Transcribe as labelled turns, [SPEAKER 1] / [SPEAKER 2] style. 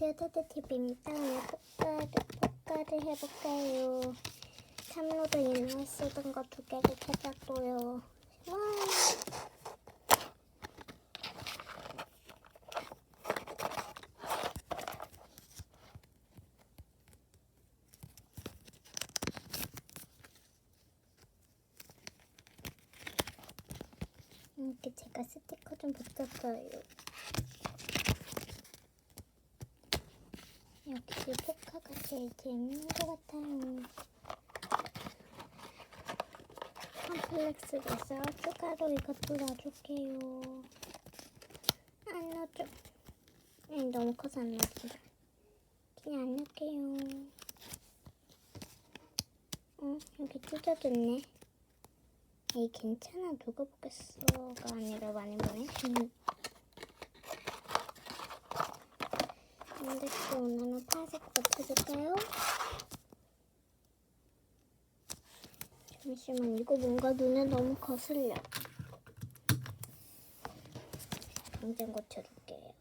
[SPEAKER 1] 안녕하세요. 테드TV입니다. 오늘 포카를, 포카를 해볼까요. 참로도 옛날 쓰던 거 두 개를 찾았고요. 와. 이렇게 제가 스티커 좀 붙였어요 역시 포카가 제일 재밌는 것 같아요. 컴플렉스를 써 추가로 이것도 놔줄게요. 안 넣어줘. 아니, 너무 커서 안 넣어줘. 그냥 안 넣을게요. 어, 여기 찢어졌네. 에이, 괜찮아. 누가 보겠어가 아니라 많이 보네. 또 오늘은 파색 붙여줄까요? 잠시만 이거 뭔가 눈에 너무 거슬려. 당장 고쳐줄게요.